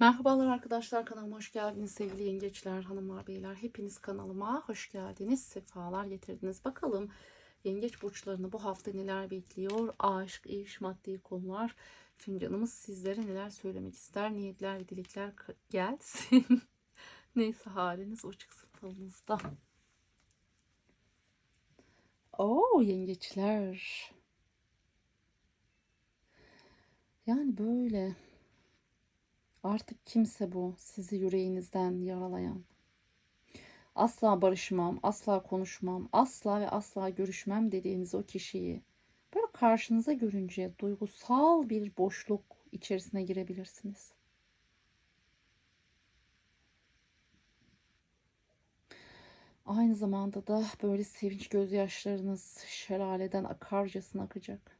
Merhabalar arkadaşlar kanalıma hoş geldiniz sevgili yengeçler, hanımlar, beyler. Hepiniz kanalıma hoş geldiniz, sefalar getirdiniz. Bakalım yengeç burçlarını bu hafta neler bekliyor? Aşk, iş, maddi konular. Fincanımız sizlere neler söylemek ister? Niyetler ve dilekler gelsin. Neyse haliniz o çıksın falınızda. Oo yengeçler. Yani böyle Artık kimse bu sizi yüreğinizden yaralayan. Asla barışmam, asla konuşmam, asla ve asla görüşmem dediğiniz o kişiyi böyle karşınıza görünce duygusal bir boşluk içerisine girebilirsiniz. Aynı zamanda da böyle sevinç gözyaşlarınız şelaleden akarcasına akacak.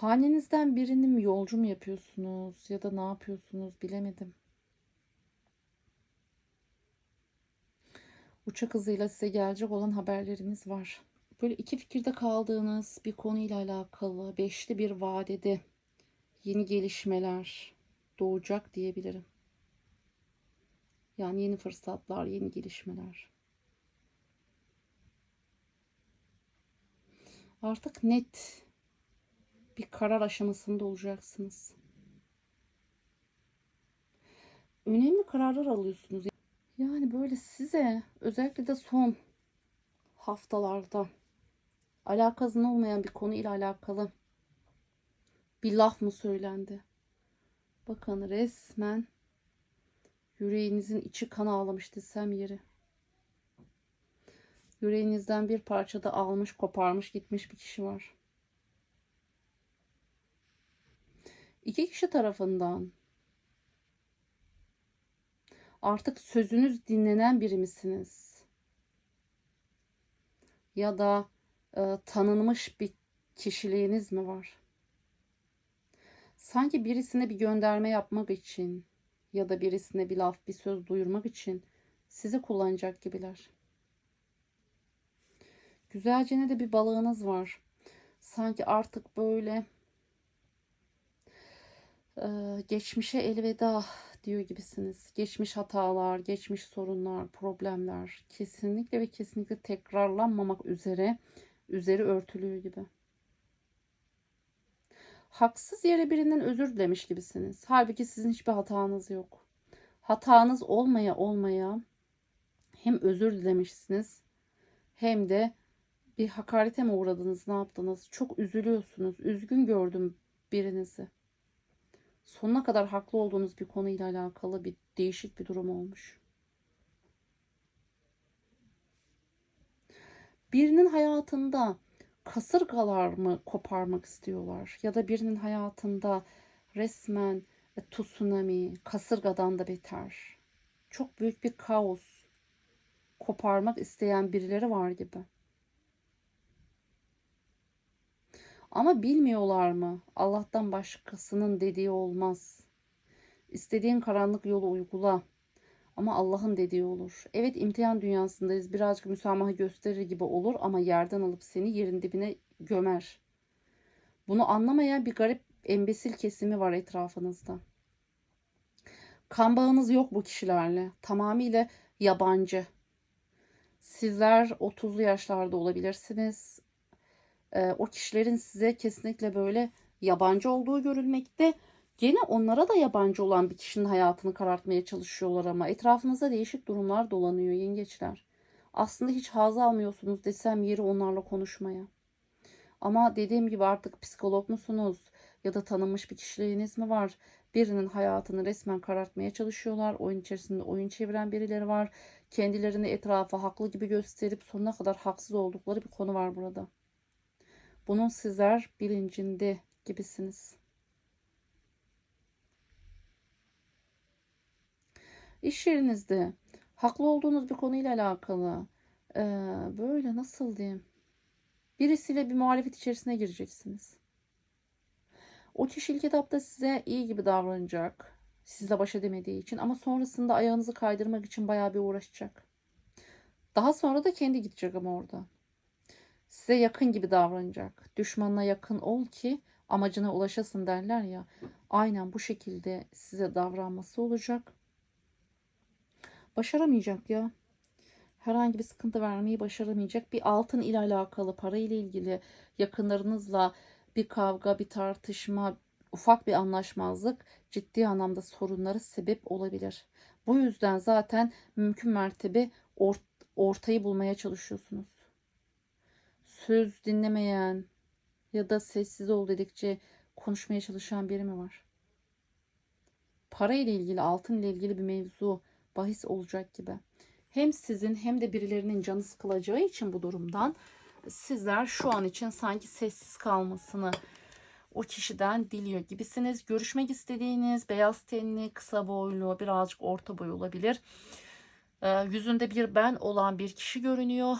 Hanenizden birini mi yolcu mu yapıyorsunuz ya da ne yapıyorsunuz bilemedim. Uçak hızıyla size gelecek olan haberleriniz var. Böyle iki fikirde kaldığınız bir konuyla alakalı beşli bir vadede yeni gelişmeler doğacak diyebilirim. Yani yeni fırsatlar, yeni gelişmeler. Artık net bir karar aşamasında olacaksınız. Önemli kararlar alıyorsunuz. Yani böyle size özellikle de son haftalarda alakasının olmayan bir konu ile alakalı bir laf mı söylendi? Bakın resmen yüreğinizin içi kan ağlamış desem yeri. Yüreğinizden bir parça da almış, koparmış, gitmiş bir kişi var. İki kişi tarafından artık sözünüz dinlenen biri misiniz? Ya da e, tanınmış bir kişiliğiniz mi var? Sanki birisine bir gönderme yapmak için ya da birisine bir laf, bir söz duyurmak için sizi kullanacak gibiler. Güzelce ne de bir balığınız var. Sanki artık böyle geçmişe elveda diyor gibisiniz. Geçmiş hatalar, geçmiş sorunlar, problemler kesinlikle ve kesinlikle tekrarlanmamak üzere üzeri örtülüyor gibi. Haksız yere birinden özür dilemiş gibisiniz. Halbuki sizin hiçbir hatanız yok. Hatanız olmaya olmaya hem özür dilemişsiniz hem de bir hakarete mi uğradınız, ne yaptınız? Çok üzülüyorsunuz. Üzgün gördüm birinizi sonuna kadar haklı olduğunuz bir konuyla alakalı bir değişik bir durum olmuş. Birinin hayatında kasırgalar mı koparmak istiyorlar ya da birinin hayatında resmen tsunami, kasırgadan da beter. Çok büyük bir kaos koparmak isteyen birileri var gibi. Ama bilmiyorlar mı? Allah'tan başkasının dediği olmaz. İstediğin karanlık yolu uygula. Ama Allah'ın dediği olur. Evet imtihan dünyasındayız. Birazcık müsamaha gösterir gibi olur ama yerden alıp seni yerin dibine gömer. Bunu anlamayan bir garip embesil kesimi var etrafınızda. Kan bağınız yok bu kişilerle. Tamamıyla yabancı. Sizler 30'lu yaşlarda olabilirsiniz e, o kişilerin size kesinlikle böyle yabancı olduğu görülmekte. Gene onlara da yabancı olan bir kişinin hayatını karartmaya çalışıyorlar ama etrafınızda değişik durumlar dolanıyor yengeçler. Aslında hiç haz almıyorsunuz desem yeri onlarla konuşmaya. Ama dediğim gibi artık psikolog musunuz ya da tanınmış bir kişiliğiniz mi var? Birinin hayatını resmen karartmaya çalışıyorlar. Oyun içerisinde oyun çeviren birileri var. Kendilerini etrafa haklı gibi gösterip sonuna kadar haksız oldukları bir konu var burada. Bunun sizler bilincinde gibisiniz. İş yerinizde haklı olduğunuz bir konuyla alakalı e, böyle nasıl diyeyim birisiyle bir muhalefet içerisine gireceksiniz. O kişi ilk etapta size iyi gibi davranacak. Sizle baş edemediği için ama sonrasında ayağınızı kaydırmak için bayağı bir uğraşacak. Daha sonra da kendi gidecek ama orada size yakın gibi davranacak. Düşmanına yakın ol ki amacına ulaşasın derler ya. Aynen bu şekilde size davranması olacak. Başaramayacak ya. Herhangi bir sıkıntı vermeyi başaramayacak. Bir altın ile alakalı, para ile ilgili yakınlarınızla bir kavga, bir tartışma, ufak bir anlaşmazlık ciddi anlamda sorunlara sebep olabilir. Bu yüzden zaten mümkün mertebe or- ortayı bulmaya çalışıyorsunuz. Söz dinlemeyen ya da sessiz ol dedikçe konuşmaya çalışan biri mi var? Para ile ilgili, altın ile ilgili bir mevzu, bahis olacak gibi. Hem sizin hem de birilerinin canı sıkılacağı için bu durumdan sizler şu an için sanki sessiz kalmasını o kişiden diliyor gibisiniz. Görüşmek istediğiniz beyaz tenli, kısa boylu, birazcık orta boy olabilir. Ee, yüzünde bir ben olan bir kişi görünüyor.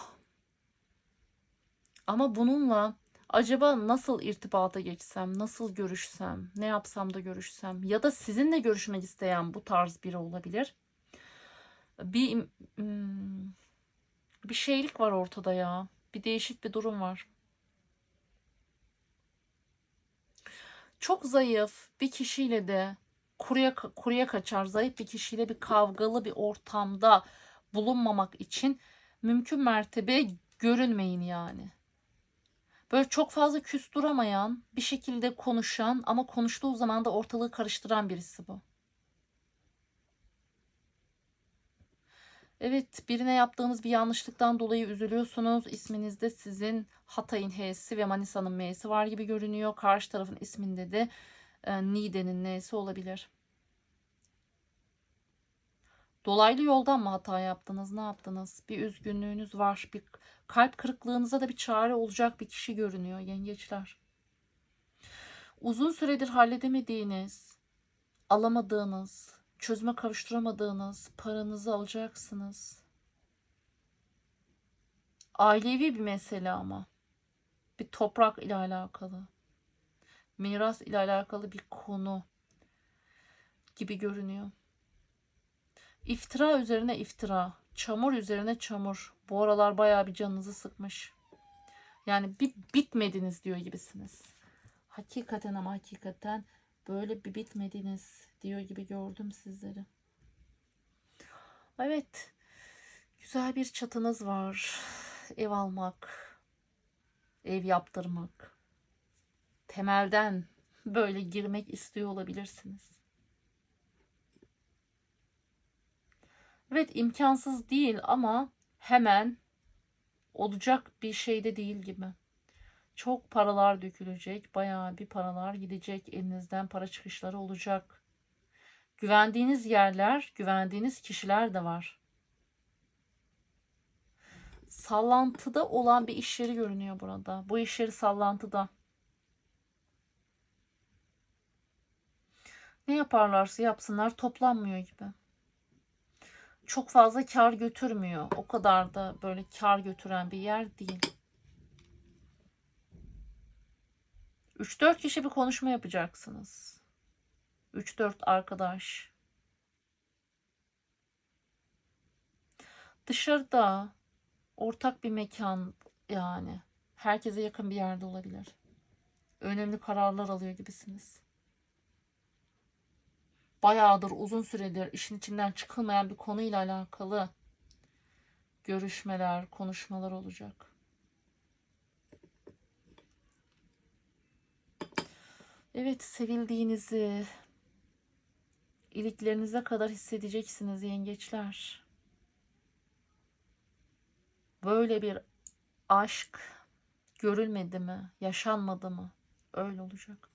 Ama bununla acaba nasıl irtibata geçsem, nasıl görüşsem, ne yapsam da görüşsem ya da sizinle görüşmek isteyen bu tarz biri olabilir. Bir hmm, bir şeylik var ortada ya. Bir değişik bir durum var. Çok zayıf bir kişiyle de kuruya kuruya kaçar. Zayıf bir kişiyle bir kavgalı bir ortamda bulunmamak için mümkün mertebe görünmeyin yani. Böyle çok fazla küs duramayan, bir şekilde konuşan ama konuştuğu zaman da ortalığı karıştıran birisi bu. Evet, birine yaptığınız bir yanlışlıktan dolayı üzülüyorsunuz. İsminizde sizin Hatay'ın H'si ve Manisa'nın M'si var gibi görünüyor. Karşı tarafın isminde de e, Niğde'nin N'si olabilir. Dolaylı yoldan mı hata yaptınız? Ne yaptınız? Bir üzgünlüğünüz var. Bir kalp kırıklığınıza da bir çare olacak bir kişi görünüyor yengeçler. Uzun süredir halledemediğiniz, alamadığınız, çözüme kavuşturamadığınız paranızı alacaksınız. Ailevi bir mesele ama. Bir toprak ile alakalı. Miras ile alakalı bir konu gibi görünüyor. İftira üzerine iftira, çamur üzerine çamur. Bu aralar bayağı bir canınızı sıkmış. Yani bir bitmediniz diyor gibisiniz. Hakikaten ama hakikaten böyle bir bitmediniz diyor gibi gördüm sizleri. Evet. Güzel bir çatınız var. Ev almak, ev yaptırmak. Temelden böyle girmek istiyor olabilirsiniz. Evet imkansız değil ama hemen olacak bir şey de değil gibi. Çok paralar dökülecek, bayağı bir paralar gidecek, elinizden para çıkışları olacak. Güvendiğiniz yerler, güvendiğiniz kişiler de var. Sallantıda olan bir iş yeri görünüyor burada. Bu iş yeri sallantıda. Ne yaparlarsa yapsınlar toplanmıyor gibi çok fazla kar götürmüyor. O kadar da böyle kar götüren bir yer değil. 3-4 kişi bir konuşma yapacaksınız. 3-4 arkadaş. Dışarıda ortak bir mekan yani herkese yakın bir yerde olabilir. Önemli kararlar alıyor gibisiniz bayağıdır uzun süredir işin içinden çıkılmayan bir konuyla alakalı görüşmeler, konuşmalar olacak. Evet, sevildiğinizi iliklerinize kadar hissedeceksiniz yengeçler. Böyle bir aşk görülmedi mi, yaşanmadı mı? Öyle olacak.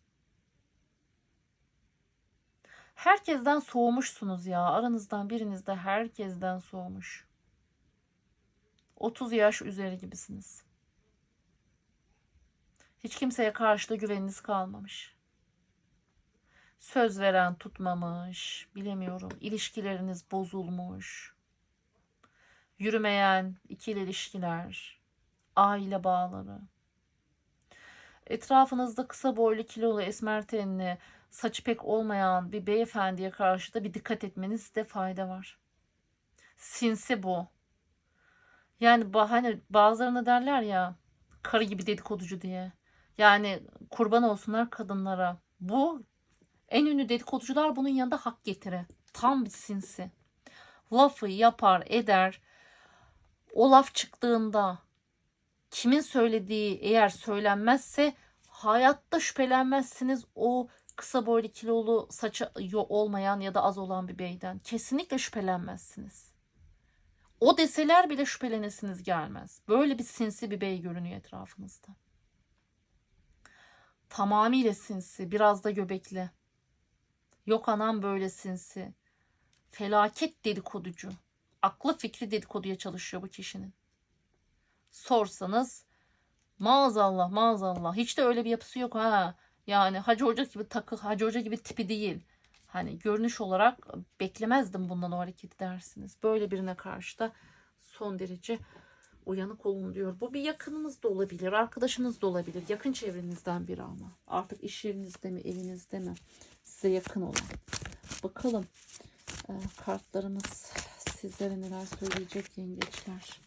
Herkesten soğumuşsunuz ya. Aranızdan biriniz de herkesten soğumuş. 30 yaş üzeri gibisiniz. Hiç kimseye karşı da güveniniz kalmamış. Söz veren tutmamış, bilemiyorum. İlişkileriniz bozulmuş. Yürümeyen ikili ilişkiler, aile bağları. Etrafınızda kısa boylu, kilolu, esmer tenli, saçı pek olmayan bir beyefendiye karşı da bir dikkat etmenizde fayda var. Sinsi bu. Yani hani bazılarına derler ya karı gibi dedikoducu diye. Yani kurban olsunlar kadınlara. Bu en ünlü dedikoducular bunun yanında hak getire. Tam bir sinsi. Lafı yapar eder. O laf çıktığında kimin söylediği eğer söylenmezse hayatta şüphelenmezsiniz o kısa boylu kilolu saçı olmayan ya da az olan bir beyden. Kesinlikle şüphelenmezsiniz. O deseler bile şüphelenesiniz gelmez. Böyle bir sinsi bir bey görünüyor etrafınızda. Tamamıyla sinsi, biraz da göbekli. Yok anam böyle sinsi. Felaket dedikoducu. Aklı fikri dedikoduya çalışıyor bu kişinin. Sorsanız maazallah maazallah hiç de öyle bir yapısı yok ha. Yani Hacı Hoca gibi takı, Hacı Hoca gibi tipi değil. Hani görünüş olarak beklemezdim bundan o hareket dersiniz. Böyle birine karşı da son derece uyanık olun diyor. Bu bir yakınınız da olabilir, arkadaşınız da olabilir. Yakın çevrenizden biri ama. Artık iş yerinizde mi, evinizde mi? Size yakın olan. Bakalım e, kartlarımız sizlere neler söyleyecek yengeçler.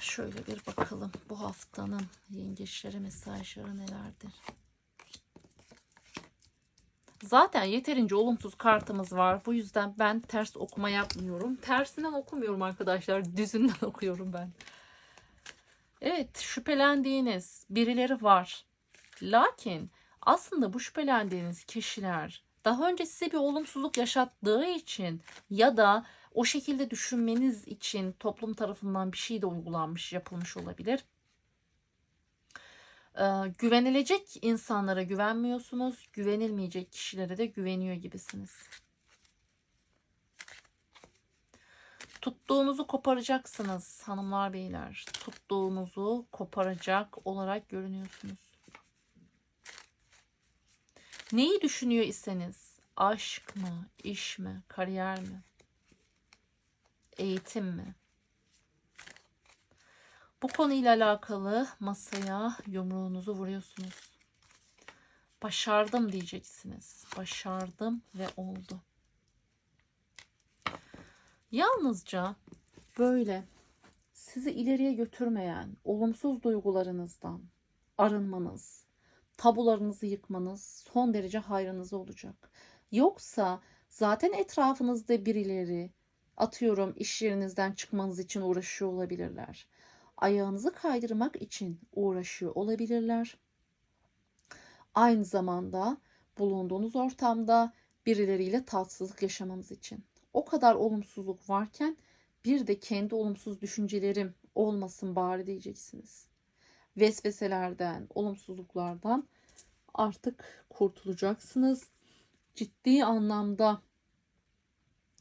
Şöyle bir bakalım bu haftanın yengeçlere mesajları nelerdir? Zaten yeterince olumsuz kartımız var. Bu yüzden ben ters okuma yapmıyorum. Tersinden okumuyorum arkadaşlar. Düzünden okuyorum ben. Evet şüphelendiğiniz birileri var. Lakin aslında bu şüphelendiğiniz kişiler daha önce size bir olumsuzluk yaşattığı için ya da o şekilde düşünmeniz için toplum tarafından bir şey de uygulanmış, yapılmış olabilir. Ee, güvenilecek insanlara güvenmiyorsunuz, güvenilmeyecek kişilere de güveniyor gibisiniz. Tuttuğunuzu koparacaksınız hanımlar beyler. Tuttuğunuzu koparacak olarak görünüyorsunuz. Neyi düşünüyor iseniz aşk mı, iş mi, kariyer mi, eğitim mi? Bu konuyla alakalı masaya yumruğunuzu vuruyorsunuz. Başardım diyeceksiniz. Başardım ve oldu. Yalnızca böyle sizi ileriye götürmeyen olumsuz duygularınızdan arınmanız, tabularınızı yıkmanız son derece hayrınıza olacak. Yoksa zaten etrafınızda birileri atıyorum iş yerinizden çıkmanız için uğraşıyor olabilirler. Ayağınızı kaydırmak için uğraşıyor olabilirler. Aynı zamanda bulunduğunuz ortamda birileriyle tatsızlık yaşamanız için. O kadar olumsuzluk varken bir de kendi olumsuz düşüncelerim olmasın bari diyeceksiniz. Vesveselerden, olumsuzluklardan artık kurtulacaksınız. Ciddi anlamda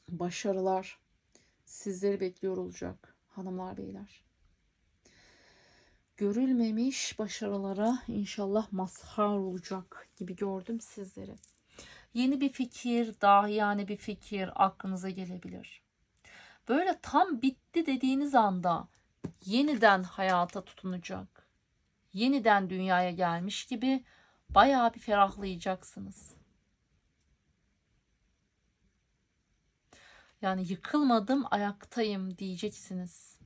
başarılar sizleri bekliyor olacak hanımlar beyler. Görülmemiş başarılara inşallah mazhar olacak gibi gördüm sizleri. Yeni bir fikir, dahiyane bir fikir aklınıza gelebilir. Böyle tam bitti dediğiniz anda yeniden hayata tutunacak. Yeniden dünyaya gelmiş gibi bayağı bir ferahlayacaksınız. Yani yıkılmadım, ayaktayım diyeceksiniz.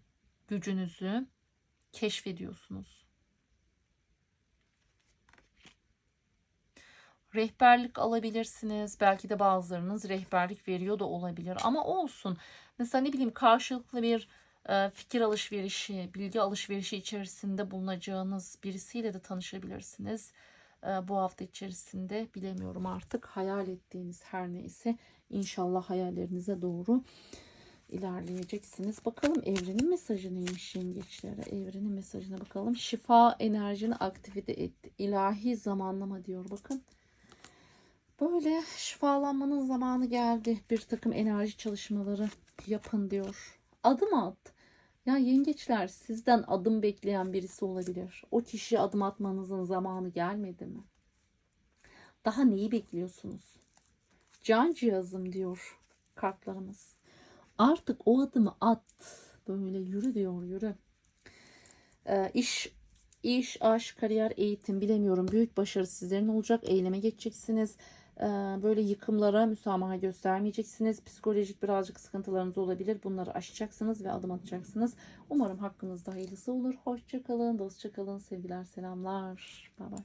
Gücünüzü keşfediyorsunuz. Rehberlik alabilirsiniz. Belki de bazılarınız rehberlik veriyor da olabilir. Ama olsun. Mesela ne bileyim karşılıklı bir e, fikir alışverişi, bilgi alışverişi içerisinde bulunacağınız birisiyle de tanışabilirsiniz. E, bu hafta içerisinde bilemiyorum artık hayal ettiğiniz her neyse inşallah hayallerinize doğru ilerleyeceksiniz. Bakalım evrenin mesajı neymiş yengeçlere? Evrenin mesajına bakalım. Şifa enerjini aktive et. İlahi zamanlama diyor bakın. Böyle şifalanmanın zamanı geldi. Bir takım enerji çalışmaları yapın diyor. Adım at. Ya yengeçler sizden adım bekleyen birisi olabilir. O kişiye adım atmanızın zamanı gelmedi mi? Daha neyi bekliyorsunuz? Can cihazım diyor kartlarımız. Artık o adımı at. Böyle yürü diyor yürü. Ee, iş, iş, aşk, kariyer, eğitim bilemiyorum. Büyük başarı sizlerin olacak. Eyleme geçeceksiniz. Ee, böyle yıkımlara müsamaha göstermeyeceksiniz. Psikolojik birazcık sıkıntılarınız olabilir. Bunları aşacaksınız ve adım atacaksınız. Umarım hakkınızda hayırlısı olur. Hoşçakalın, dostça kalın. Sevgiler, selamlar. Bay bay.